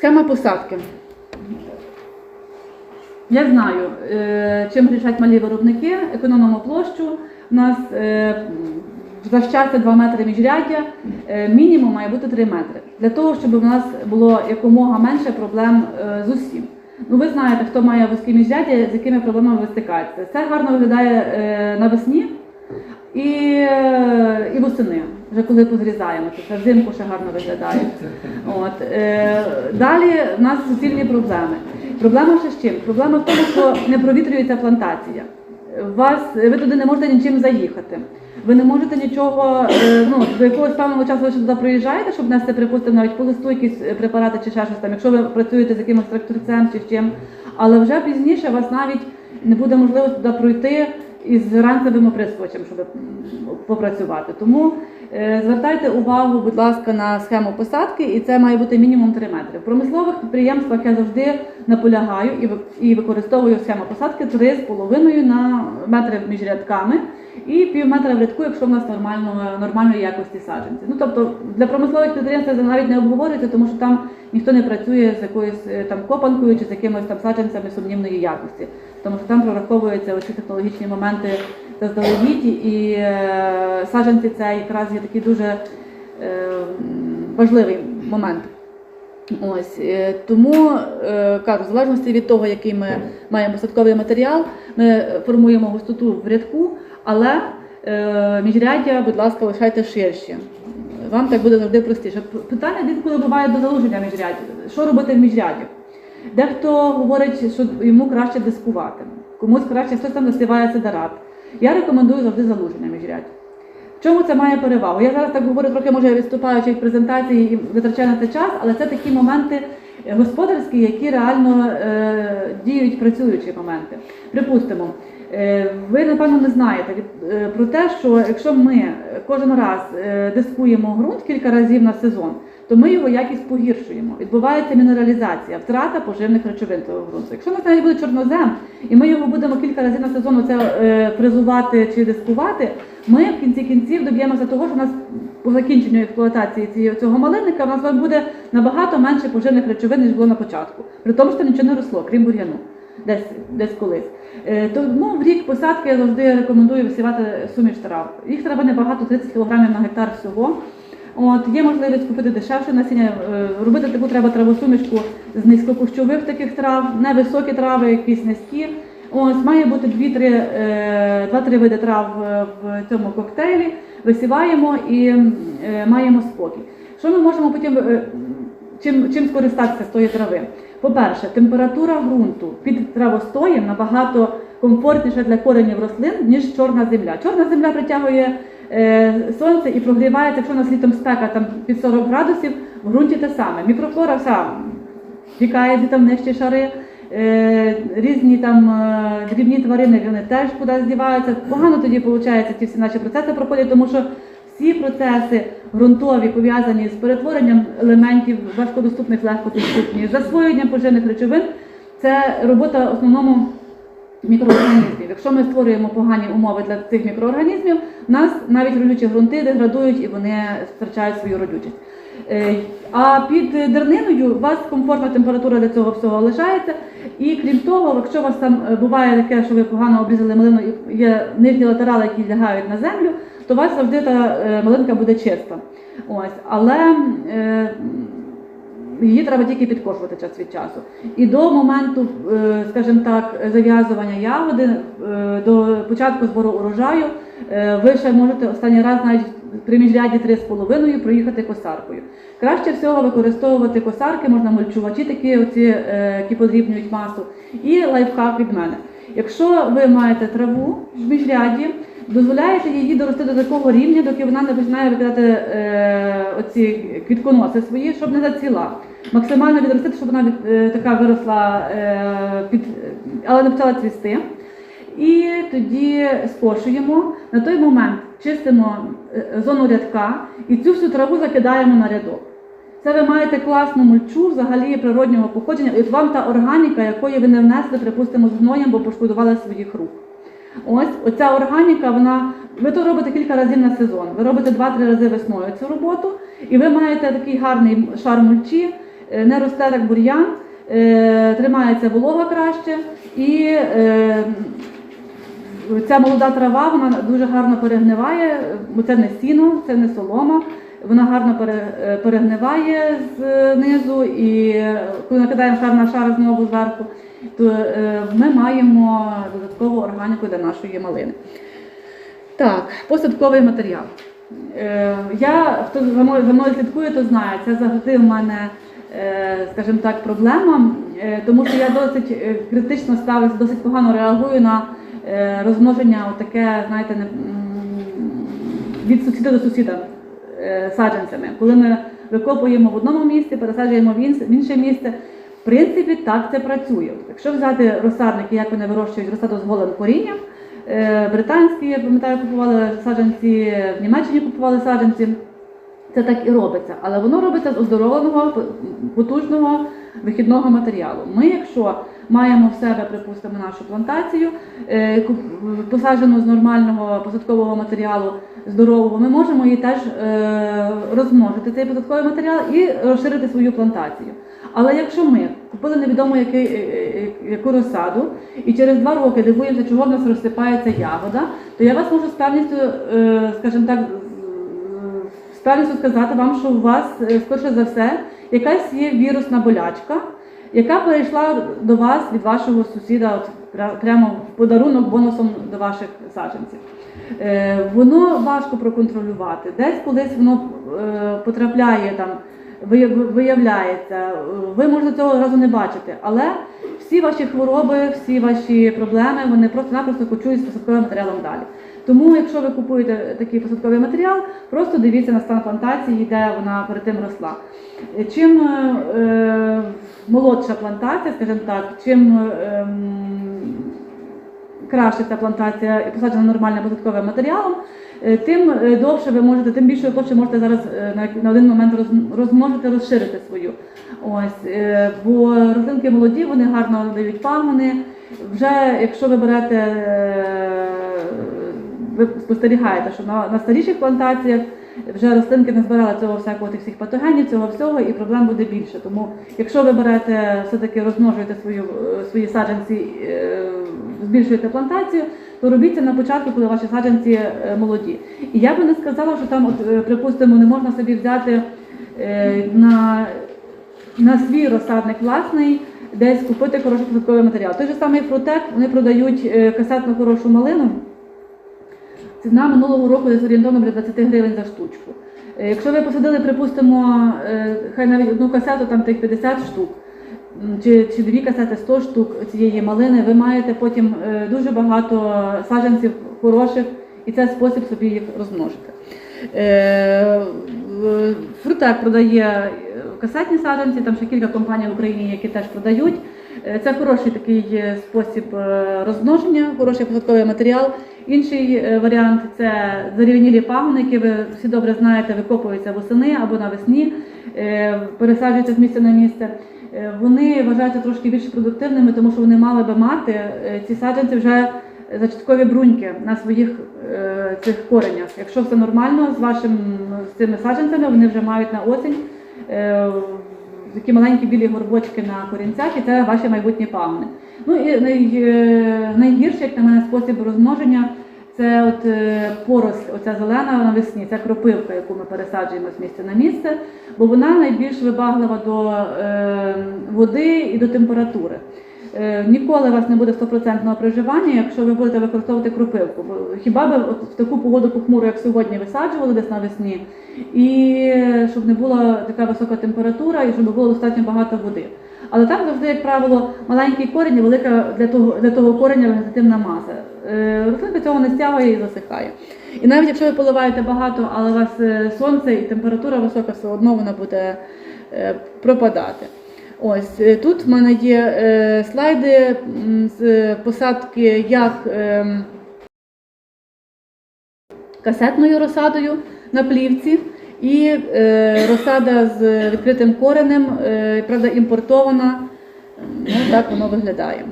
Схема посадки. Я знаю, е, чим грішать малі виробники, економимо площу. У нас е, за щастя 2 метри міжряддя, е, мінімум має бути 3 метри. Для того, щоб у нас було якомога менше проблем з усім. Ну, ви знаєте, хто має вузькі міжряддя, з якими проблемами ви стикаєтеся. Це гарно виглядає навесні і, і восени, вже коли позрізаємо, то це взимку ще гарно виглядає. От, е, далі в нас суцільні проблеми. Проблема ще з чим? Проблема в тому, що не провітрюється плантація. Вас, ви туди не можете нічим заїхати. Ви не можете нічого, е, ну, до якогось певного часу ви ще туди приїжджаєте, щоб нести, припустимо, навіть по листу якісь е, препарати чи ще щось там, якщо ви працюєте з якимось тракторцем чи з чим. Але вже пізніше вас навіть не буде можливості туди пройти із ранцевим оприскувачем, щоб попрацювати. Тому е, звертайте увагу, будь ласка, на схему посадки, і це має бути мінімум 3 метри. В промислових підприємствах я завжди наполягаю і, використовую схему посадки 3,5 на метри між рядками і пів метра в рядку, якщо в нас нормально, нормальної якості саджанці. Ну тобто для промислових підприємств це навіть не обговорюється, тому що там ніхто не працює з якоюсь е, там копанкою чи з якимось там саджанцями сумнівної якості, тому що там прораховуються оці технологічні моменти заздалегідь, і е, саджанці це якраз є такий дуже е, важливий момент. Ось е, тому е, кажу, в залежності від того, який ми маємо посадковий матеріал, ми формуємо густоту в рядку, але е, міжряддя, будь ласка, лишайте ширші. Вам так буде завжди простіше. Питання інколи буває до залуження міжряддя. Що робити в міжряді? Дехто говорить, що йому краще дискувати, комусь краще хтось там насіває сидарат. Я рекомендую завжди залуження міжряддя. В чому це має перевагу? Я зараз так говорю, трохи може відступаючи від презентації і витрачаю на це час, але це такі моменти господарські, які реально е, діють працюючі моменти. Припустимо, ви напевно не знаєте е, про те, що якщо ми кожен раз е, дискуємо ґрунт кілька разів на сезон, то ми його якість погіршуємо. Відбувається мінералізація, втрата поживних речовин цього ґрунту. Якщо у нас навіть буде чорнозем, і ми його будемо кілька разів на сезон оце, е, фрезувати чи дискувати, ми в кінці кінців доб'ємося того, що у нас по закінченню експлуатації цього малинника у нас буде набагато менше поживних речовин, ніж було на початку. При тому, що нічого не росло, крім бур'яну. Десь, десь колись. Е, Тому в рік посадки я завжди рекомендую висівати суміш трав. Їх треба небагато, 30 кг на гектар всього. От, є можливість купити дешевше насіння, е, робити таку треба травосумішку з низькокущових таких трав, невисокі трави, якісь низькі. Ось має бути 2-3 е, види трав в цьому коктейлі, висіваємо і маємо спокій. Що ми можемо потім чим, чим скористатися з тої трави? По-перше, температура ґрунту під травостоєм набагато комфортніша для коренів рослин, ніж чорна земля. Чорна земля притягує е, сонце і прогрівається, якщо у нас літом спека там під 40 градусів, в ґрунті те саме. Мікрофлора вся тікає звідти в нижчі шари. Е, різні там е, дрібні тварини вони теж кудись здіваються. Погано тоді виходить, ці всі наші процеси проходять, тому що всі процеси ґрунтові пов'язані з перетворенням елементів важкодоступних, легкодоступних, засвоєнням поживних речовин. Це робота в основному мікроорганізмів. Якщо ми створюємо погані умови для цих мікроорганізмів, нас навіть родючі ґрунти деградують і вони втрачають свою родючість. Е, А під дерниною у вас комфортна температура для цього всього лишається. І крім того, якщо у вас там е, буває таке, що ви погано обрізали малину і є нижні латерали, які лягають на землю, то у вас завжди та е, малинка буде чиста. Ось, але е, її треба тільки підкошувати час від часу. І до моменту, е, скажімо так, зав'язування ягоди, до початку збору урожаю, ви ще можете останній раз навіть при міжряді 3,5 проїхати косаркою. Краще всього використовувати косарки, можна мульчувачі такі, оці, які подрібнюють масу. І лайфхак від мене. Якщо ви маєте траву в міжряді, дозволяєте її дорости до такого рівня, доки вона не починає викидати е, оці квітконоси свої, щоб не зацвіла. Максимально відростити, щоб вона від, е, така виросла, е, під, але не почала цвісти. І тоді скошуємо. На той момент чистимо е, зону рядка і цю всю траву закидаємо на рядок. Це ви маєте класну мульчу взагалі природнього походження, і от вам та органіка, якої ви не внесли, припустимо, з гноєм, бо пошкодували своїх рук. Ось оця органіка, вона ви то робите кілька разів на сезон. Ви робите 2-3 рази весною цю роботу, і ви маєте такий гарний шар мульчі, е, не росте так бур'ян, е, тримається волога краще і е, ця молода трава вона дуже гарно перегниває, бо це не сіно, це не солома. Вона гарно е, перегниває знизу, і е, коли накидаємо шар на шар знову зверху, то е, ми маємо додаткову органіку для нашої малини. Так, посадковий матеріал. Я, хто за мною, за мною слідкує, то знає, це завжди в мене, скажімо так, проблема, тому що я досить критично ставлюся, досить погано реагую на розмноження таке, знаєте, від сусіда до сусіда саджанцями. Коли ми викопуємо в одному місці, пересаджуємо в інше- місце. В принципі, так це працює. Якщо взяти розсадники, як вони вирощують розсаду з голим корінням, е, британські, я пам'ятаю, купували саджанці, в Німеччині купували саджанці. Це так і робиться, але воно робиться з оздоровленого, потужного вихідного матеріалу. Ми, якщо маємо в себе, припустимо, нашу плантацію, е, посаджену з нормального посадкового матеріалу здорового, ми можемо її теж е, розмножити цей посадковий матеріал і розширити свою плантацію. Але якщо ми купили невідомо який, е, яку розсаду, і через два роки дивуємося, чого в нас розсипається ягода, то я вас можу з певністю, скажімо так, з- певністю сказати вам, що у вас, е, скоріше за все, якась є вірусна болячка, яка перейшла до вас від вашого сусіда, от прямо в подарунок бонусом до ваших саджанців. Е, Воно важко проконтролювати. Десь колись воно е, потрапляє там, виявляється. Ви можете цього разу не бачити, але всі ваші хвороби, всі ваші проблеми, вони просто-напросто кочують з посадковим матеріалом далі. Тому, якщо ви купуєте такий посадковий матеріал, просто дивіться на стан плантації, де вона перед тим росла. Чим е, е, молодша плантація, скажімо так, чим е, ем, краще ця плантація і посаджена нормальним посадковим матеріалом, е, тим е, довше ви можете, тим більше площі можете зараз на, один момент роз- розмножити, розширити свою. Ось, е, бо рослинки молоді, вони гарно дають пагони. Вже якщо ви берете, е, ви спостерігаєте, що на, на старіших плантаціях вже рослинки не збирали цього всякого тих всіх патогенів, цього всього, і проблем буде більше. Тому, якщо ви берете, все-таки розмножуєте свою, е, свої саджанці, е, збільшуєте плантацію, то робіть це на початку, коли ваші саджанці е, молоді. І я би не сказала, що там, от, припустимо, не можна собі взяти на, на свій розсадник власний. Десь купити хороший посадковий матеріал. Той же самий Фрутек, вони продають касетну хорошу малину. Ціна минулого року десь орієнтовно біля 20 гривень за штучку. Е, Якщо ви посадили, припустимо, е, хай навіть одну касету, там тих 50 штук, чи, чи дві касети 100 штук цієї малини, ви маєте потім е, дуже багато саджанців хороших, і це спосіб собі їх розмножити. Фрутек продає касетні саджанці, там ще кілька компаній в Україні, які теж продають. Е, Це хороший такий е, спосіб е, розмноження, хороший посадковий матеріал. Інший варіант це зарівнілі пагони, які ви всі добре знаєте, викопуються восени або навесні, пересаджуються з місця на місце. Вони вважаються трошки більш продуктивними, тому що вони мали би мати ці саджанці вже зачаткові бруньки на своїх цих коренях. Якщо все нормально з вашим цими саджанцями, вони вже мають на осінь такі маленькі білі горбочки на корінцях, і це ваші майбутні пагони. Ну і е, найгірший, як на мене, спосіб розмноження це от е, поросль, оця зелена навесні, це кропивка, яку ми пересаджуємо з місця на місце, бо вона найбільш вибаглива до е, води і до температури. Е, Ніколи у вас не буде стопроцентного проживання, якщо ви будете використовувати кропивку. Хіба би от в таку погоду похмуру, як сьогодні, висаджували десь навесні, і щоб не була така висока температура, і щоб було достатньо багато води. Але там завжди, як правило, маленький корінь і велика для того, для того кореня вегетативна маса. Е, Рослинка цього не стягує і засихає. І навіть якщо ви поливаєте багато, але у вас е, сонце і температура висока, все одно вона буде е, пропадати. Ось е, тут в мене є е, слайди з посадки як ем, касетною розсадою на плівці і е, розсада з відкритим коренем, правда, імпортована. Ну, так воно виглядає.